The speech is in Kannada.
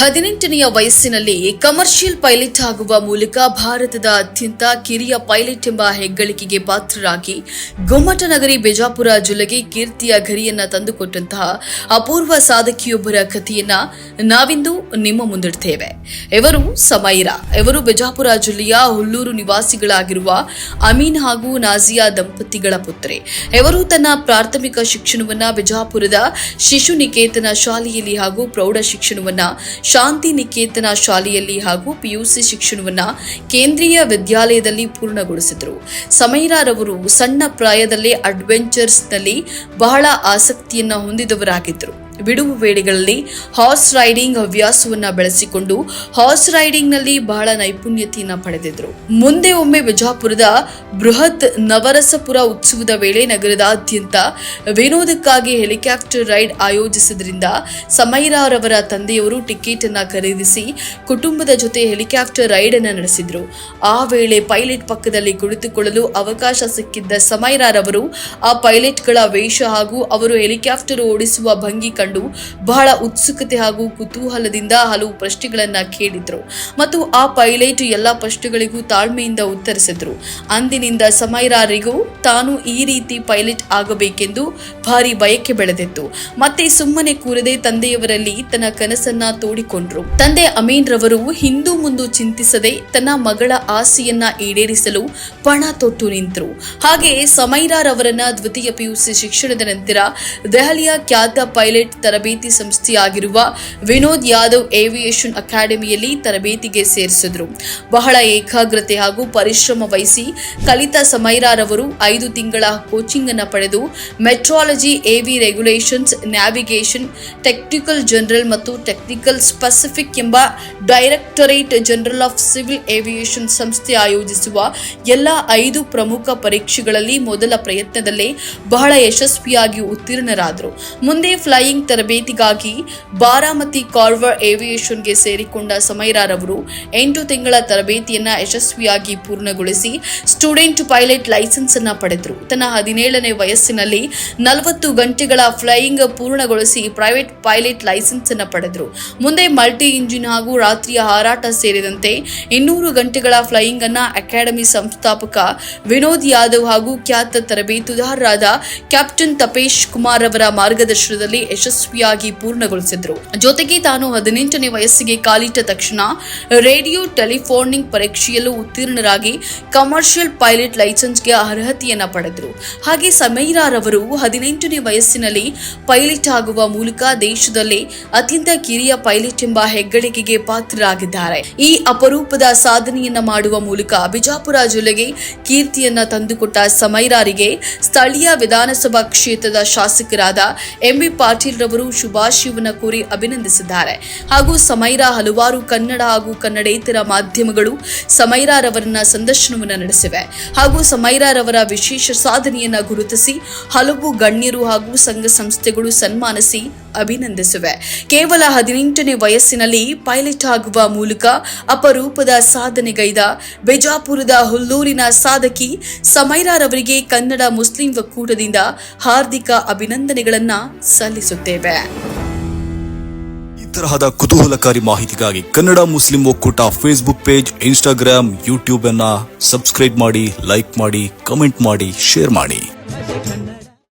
ಹದಿನೆಂಟನೆಯ ವಯಸ್ಸಿನಲ್ಲಿ ಕಮರ್ಷಿಯಲ್ ಪೈಲಟ್ ಆಗುವ ಮೂಲಕ ಭಾರತದ ಅತ್ಯಂತ ಕಿರಿಯ ಪೈಲಟ್ ಎಂಬ ಹೆಗ್ಗಳಿಕೆಗೆ ಪಾತ್ರರಾಗಿ ಗೊಮ್ಮಟನಗರಿ ಬಿಜಾಪುರ ಜಿಲ್ಲೆಗೆ ಕೀರ್ತಿಯ ಗರಿಯನ್ನ ತಂದುಕೊಟ್ಟಂತಹ ಅಪೂರ್ವ ಸಾಧಕಿಯೊಬ್ಬರ ಕಥೆಯನ್ನ ನಾವಿಂದು ನಿಮ್ಮ ಮುಂದಿಡ್ತೇವೆ. ಇವರು ಸಮೈರಾ. ಇವರು ಬಿಜಾಪುರ ಜಿಲ್ಲೆಯ ಹುಲ್ಲೂರು ನಿವಾಸಿಗಳಾಗಿರುವ ಅಮೀನ್ ಹಾಗೂ ನಾಜಿಯಾ ದಂಪತಿಗಳ ಪುತ್ರಿ. ಇವರು ತನ್ನ ಪ್ರಾಥಮಿಕ ಶಿಕ್ಷಣವನ್ನ ಬಿಜಾಪುರದ ಶಿಶು ನಿಕೇತನ ಶಾಲೆಯಲ್ಲಿ ಹಾಗೂ ಪ್ರೌಢ ಶಿಕ್ಷಣವನ್ನ ಶಾಂತಿ ನಿಕೇತನ ಶಾಲೆಯಲ್ಲಿ ಹಾಗೂ ಪಿಯುಸಿ ಶಿಕ್ಷಣವನ್ನು ಕೇಂದ್ರೀಯ ವಿದ್ಯಾಲಯದಲ್ಲಿ ಪೂರ್ಣಗೊಳಿಸಿದರು. ಸಮೈರಾರವರು ಸಣ್ಣ ಪ್ರಾಯದಲ್ಲೇ ಅಡ್ವೆಂಚರ್ಸ್ನಲ್ಲಿ ಬಹಳ ಆಸಕ್ತಿಯನ್ನು ಹೊಂದಿದವರಾಗಿದ್ದರು ಬಿಡುವು ವೇಳೆಗಳಲ್ಲಿ ಹಾರ್ಸ್ ರೈಡಿಂಗ್ ಹವ್ಯಾಸವನ್ನ ಬೆಳೆಸಿಕೊಂಡು ಹಾರ್ಸ್ ರೈಡಿಂಗ್ನಲ್ಲಿ ಬಹಳ ನೈಪುಣ್ಯತೆಯನ್ನ ಪಡೆದಿದ್ರು. ಮುಂದೆ ಒಮ್ಮೆ ಬಿಜಾಪುರದ ಬೃಹತ್ ನವರಸಪುರ ಉತ್ಸವದ ವೇಳೆ ನಗರದಾದ್ಯಂತ ವಿನೋದಕ್ಕಾಗಿ ಹೆಲಿಕಾಪ್ಟರ್ ರೈಡ್ ಆಯೋಜಿಸಿದ್ರಿಂದ ಸಮೈರಾರವರ ತಂದೆಯವರು ಟಿಕೆಟ್ ಅನ್ನ ಖರೀದಿಸಿ ಕುಟುಂಬದ ಜೊತೆ ಹೆಲಿಕಾಪ್ಟರ್ ರೈಡ್ ಅನ್ನ ನಡೆಸಿದ್ರು. ಆ ವೇಳೆ ಪೈಲಟ್ ಪಕ್ಕದಲ್ಲಿ ಕುಳಿತುಕೊಳ್ಳಲು ಅವಕಾಶ ಸಿಕ್ಕಿದ್ದ ಸಮೈರಾರವರು ಆ ಪೈಲಟ್ಗಳ ವೇಷ ಹಾಗೂ ಅವರು ಹೆಲಿಕಾಪ್ಟರ್ ಓಡಿಸುವ ಭಂಗಿ ಕಂಡು ಬಹಳ ಉತ್ಸುಕತೆ ಹಾಗೂ ಕುತೂಹಲದಿಂದ ಹಲವು ಪ್ರಶ್ನೆಗಳನ್ನ ಕೇಳಿದ್ರು. ಮತ್ತು ಆ ಪೈಲಟ್ ಎಲ್ಲ ಪ್ರಶ್ನೆಗಳಿಗೂ ತಾಳ್ಮೆಯಿಂದ ಉತ್ತರಿಸಿದ್ರು. ಅಂದಿನಿಂದ ಸಮೈರಾರಿಗೂ ತಾನು ಈ ರೀತಿ ಪೈಲಟ್ ಆಗಬೇಕೆಂದು ಭಾರಿ ಬಯಕೆ ಬೆಳೆದಿತ್ತು. ಮತ್ತೆ ಸುಮ್ಮನೆ ಕೂರದೆ ತಂದೆಯವರಲ್ಲಿ ತನ್ನ ಕನಸನ್ನ ತೋಡಿಕೊಂಡ್ರು. ತಂದೆ ಅಮೀನ್ ರವರು ಹಿಂದೂ ಮುಂದು ಚಿಂತಿಸದೆ ತನ್ನ ಮಗಳ ಆಸೆಯನ್ನ ಈಡೇರಿಸಲು ಪಣ ತೊಟ್ಟು ನಿಂತರು. ಹಾಗೆ ಸಮೈರಾರವರನ್ನ ದ್ವಿತೀಯ ಪಿಯುಸಿ ಶಿಕ್ಷಣದ ನಂತರ ದೆಹಲಿಯ ಖ್ಯಾತ ಪೈಲಟ್ ತರಬೇತಿ ಸಂಸ್ಥೆಯಾಗಿರುವ ವಿನೋದ್ ಯಾದವ್ ಏವಿಯೇಷನ್ ಅಕಾಡೆಮಿಯಲ್ಲಿ ತರಬೇತಿಗೆ ಸೇರಿಸಿದ್ರು. ಬಹಳ ಏಕಾಗ್ರತೆ ಹಾಗೂ ಪರಿಶ್ರಮ ವಹಿಸಿ ಕಲಿತ ಸಮೈರಾರವರು ಐದು ತಿಂಗಳ ಕೋಚಿಂಗ್ ಅನ್ನು ಪಡೆದು meteorology AV regulations, navigation, technical general ಮತ್ತು ಟೆಕ್ನಿಕಲ್ ಸ್ಪೆಸಿಫಿಕ್ ಎಂಬ directorate general of civil aviation ಸಂಸ್ಥೆ ಆಯೋಜಿಸುವ ಎಲ್ಲ ಐದು ಪ್ರಮುಖ ಪರೀಕ್ಷೆಗಳಲ್ಲಿ ಮೊದಲ ಪ್ರಯತ್ನದಲ್ಲೇ ಬಹಳ ಯಶಸ್ವಿಯಾಗಿ ಉತ್ತೀರ್ಣರಾದರು. ಮುಂದೆ ಫ್ಲೈಯಿಂಗ್ ತರಬೇತಿಗಾಗಿ ಬಾರಾಮತಿ ಕಾರ್ವರ್ ಏವಿಯೇಷನ್ಗೆ ಸೇರಿಕೊಂಡ ಸಮೈರಾರವರು ಎಂಟು ತಿಂಗಳ ತರಬೇತಿಯನ್ನ ಯಶಸ್ವಿಯಾಗಿ ಪೂರ್ಣಗೊಳಿಸಿ ಸ್ಟೂಡೆಂಟ್ ಪೈಲಟ್ ಲೈಸೆನ್ಸ್ ಅನ್ನ ಪಡೆದರು. ತನ್ನ ಹದಿನೇಳನೇ ವಯಸ್ಸಿನಲ್ಲಿ ನಲವತ್ತು ಗಂಟೆಗಳ ಫ್ಲೈಯಿಂಗ್ ಪೂರ್ಣಗೊಳಿಸಿ ಪ್ರೈವೇಟ್ ಪೈಲಟ್ ಲೈಸೆನ್ಸ್ ಅನ್ನ ಪಡೆದರು. ಮುಂದೆ ಮಲ್ಟಿ ಇಂಜಿನ್ ಹಾಗೂ ರಾತ್ರಿಯ ಹಾರಾಟ ಸೇರಿದಂತೆ ಇನ್ನೂರು ಗಂಟೆಗಳ ಫ್ಲೈಯಿಂಗ್ ಅನ್ನ ಅಕಾಡೆಮಿ ಸಂಸ್ಥಾಪಕ ವಿನೋದ್ ಯಾದವ್ ಹಾಗೂ ಖ್ಯಾತ ತರಬೇತುದಾರರಾದ ಕ್ಯಾಪ್ಟನ್ ತಪೇಶ್ ಕುಮಾರ್ ಅವರ ಮಾರ್ಗದರ್ಶನದಲ್ಲಿ ಯಶಸ್ವಿಯಾಗಿ ಪೂರ್ಣಗೊಳಿಸಿದ್ರು. ಜೊತೆಗೆ ತಾನು ಹದಿನೆಂಟನೇ ವಯಸ್ಸಿಗೆ ಕಾಲಿಟ್ಟ ತಕ್ಷಣ ರೇಡಿಯೋ ಟೆಲಿಫೋನಿಂಗ್ ಪರೀಕ್ಷೆಯಲ್ಲೂ ಉತ್ತೀರ್ಣರಾಗಿ ಕಮರ್ಷಿಯಲ್ ಪೈಲಟ್ ಲೈಸೆನ್ಸ್ಗೆ ಅರ್ಹತೆಯನ್ನ ಪಡೆದರು. ಹಾಗೆ ಸಮೈರಾರವರು ಹದಿನೆಂಟನೇ ವಯಸ್ಸಿನಲ್ಲಿ ಪೈಲಟ್ ಆಗುವ ಮೂಲಕ ದೇಶದಲ್ಲೇ ಅತ್ಯಂತ ಕಿರಿಯ ಪೈಲಟ್ ಎಂಬ ಹೆಗ್ಗಳಿಕೆಗೆ ಪಾತ್ರರಾಗಿದ್ದಾರೆ. ಈ ಅಪರೂಪದ ಸಾಧನೆಯನ್ನ ಮಾಡುವ ಮೂಲಕ ಬಿಜಾಪುರ ಜಿಲ್ಲೆಗೆ ಕೀರ್ತಿಯನ್ನ ತಂದುಕೊಟ್ಟ ಸಮೈರಾರಿಗೆ ಸ್ಥಳೀಯ ವಿಧಾನಸಭಾ ಕ್ಷೇತ್ರದ ಶಾಸಕರಾದ ಎಂಬಿ ಪಾಟೀಲ್ ರವರು ಶುಭಾಶಯವನ್ನ ಕೋರಿ ಅಭಿನಂದಿಸಿದ್ದಾರೆ. ಹಾಗೂ ಸಮೈರಾ ಹಲವಾರು ಕನ್ನಡ ಹಾಗೂ ಕನ್ನಡೇತರ ಮಾಧ್ಯಮಗಳು ಸಮೈರಾರವರನ್ನ ಸಂದರ್ಶನವನ್ನ ನಡೆಸಿವೆ. ಹಾಗೂ ಸಮೈರಾರವರ ವಿಶೇಷ ಸಾಧನೆಯನ್ನ ಗುರುತಿಸಿ, ಹಲವು ಗಣ್ಯರು ಹಾಗೂ ಸಂಘ ಸಂಸ್ಥೆಗಳು ಸನ್ಮಾನಿಸಿ ಅಭಿನಂದಿಸಿವೆ. ಕೇವಲ ಹದಿನೆಂಟನೇ ವಯಸ್ಸಿನಲ್ಲಿ ಪೈಲಟ್ ಆಗುವ ಮೂಲಕ ಅಪರೂಪದ ಸಾಧನೆಗೈದ ಬಿಜಾಪುರದ ಹುಲ್ಲೂರಿನ ಸಾಧಕಿ ಸಮೈರಾರವರಿಗೆ ಕನ್ನಡ ಮುಸ್ಲಿಂ ಒಕ್ಕೂಟದಿಂದ ಹಾರ್ದಿಕ ಅಭಿನಂದನೆಗಳನ್ನು ಸಲ್ಲಿಸುತ್ತೇವೆ. ತರಹದ ಕುತೂಹಲಕಾರಿ ಮಾಹಿತಿಗಾಗಿ ಕನ್ನಡ ಮುಸ್ಲಿಂ ಒಕ್ಕೂಟ ಫೇಸ್ಬುಕ್ ಪೇಜ್ ಇನ್ಸ್ಟಾಗ್ರಾಮ್ ಯೂಟ್ಯೂಬ್ ಅನ್ನ ಸಬ್ಸ್ಕ್ರೈಬ್ ಮಾಡಿ ಲೈಕ್ ಮಾಡಿ ಕಮೆಂಟ್ ಮಾಡಿ ಶೇರ್ ಮಾಡಿ.